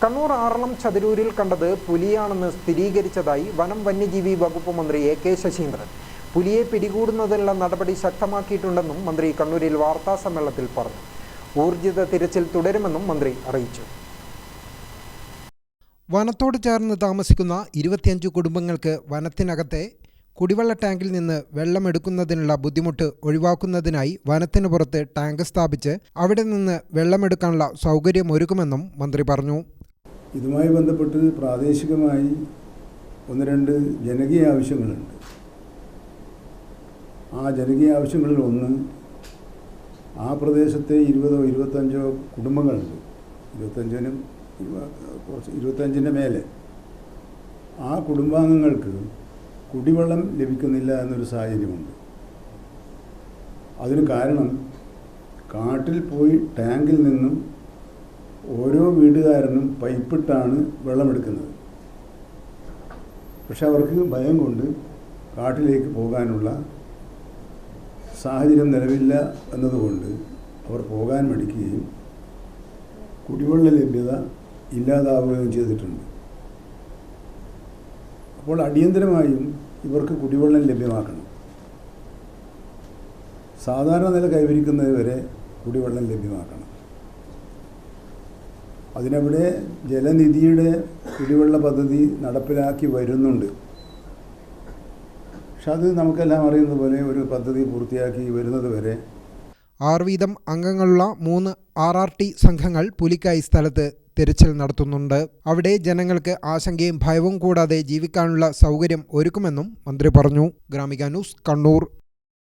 കണ്ണൂർ ആറളം ചതിരൂരിൽ കണ്ടത് പുലിയാണെന്ന് സ്ഥിരീകരിച്ചതായി വനം വന്യജീവി വകുപ്പ് മന്ത്രി എ കെ ശശീന്ദ്രൻ. പുലിയെ പിടികൂടുന്നതിനുള്ള നടപടി ശക്തമാക്കിയിട്ടുണ്ടെന്നും മന്ത്രി കണ്ണൂരിൽ വാർത്താ സമ്മേളനത്തിൽ പറഞ്ഞു. ഊർജിത തിരച്ചിൽ തുടരുമെന്നും മന്ത്രി അറിയിച്ചു. വനത്തോട് ചേർന്ന് താമസിക്കുന്ന ഇരുപത്തിയഞ്ച് കുടുംബങ്ങൾക്ക് വനത്തിനകത്തെ കുടിവെള്ള ടാങ്കിൽ നിന്ന് വെള്ളമെടുക്കുന്നതിനുള്ള ബുദ്ധിമുട്ട് ഒഴിവാക്കുന്നതിനായി വനത്തിന് പുറത്ത് ടാങ്ക് സ്ഥാപിച്ച് അവിടെ നിന്ന് വെള്ളമെടുക്കാനുള്ള സൗകര്യമൊരുക്കുമെന്നും മന്ത്രി പറഞ്ഞു. ഇതുമായി ബന്ധപ്പെട്ട് പ്രാദേശികമായി ഒന്ന് രണ്ട് ജനകീയ ആവശ്യങ്ങളുണ്ട്. ആ ജനകീയ ആവശ്യങ്ങളിൽ ഒന്ന് ആ പ്രദേശത്തെ ഇരുപതോ ഇരുപത്തഞ്ചോ കുടുംബങ്ങളുണ്ട്. ഇരുപത്തഞ്ചിനും ഇരുപ- കുറച്ച് ഇരുപത്തഞ്ചിന്റെ മേലെ. ആ കുടുംബാംഗങ്ങൾക്ക് കുടിവെള്ളം ലഭിക്കുന്നില്ല എന്നൊരു സാഹചര്യമുണ്ട്. അതിന് കാരണം കാട്ടിൽ പോയി ടാങ്കിൽ നിന്നും ഓരോ വീട്ടുകാരനും പൈപ്പിട്ടാണ് വെള്ളമെടുക്കുന്നത്. പക്ഷെ അവർക്ക് ഭയം കൊണ്ട് കാട്ടിലേക്ക് പോകാനുള്ള സാഹചര്യം നിലവില്ല എന്നതുകൊണ്ട് അവർ പോകാൻ മടിക്കുകയും കുടിവെള്ള ലഭ്യത ഇല്ലാതാവുകയും ചെയ്തിട്ടുണ്ട്. അപ്പോൾ അടിയന്തരമായും ഇവർക്ക് കുടിവെള്ളം ലഭ്യമാക്കണം. സാധാരണ നില കൈവരിക്കുന്നതുവരെ കുടിവെള്ളം ലഭ്യമാക്കണം. അതിനവിടെ ജലനിധിയുടെ കുടിവെള്ള പദ്ധതി നടപ്പിലാക്കി വരുന്നുണ്ട്. പക്ഷെ അത് നമുക്കെല്ലാം അറിയുന്ന പോലെ ഒരു പദ്ധതി പൂർത്തിയാക്കി വരുന്നത് വരെ ആറ് വീതം അംഗങ്ങളുള്ള മൂന്ന് ആർ ആർ ടി സംഘങ്ങൾ പുലിക്കായി സ്ഥലത്ത് തിരച്ചിൽ നടത്തുന്നുണ്ട്. അവിടെ ജനങ്ങൾക്ക് ആശങ്കയും ഭയവും കൂടാതെ ജീവിക്കാനുള്ള സൗകര്യം ഒരുക്കുമെന്നും മന്ത്രി പറഞ്ഞു. ഗ്രാമിക ന്യൂസ് കണ്ണൂർ.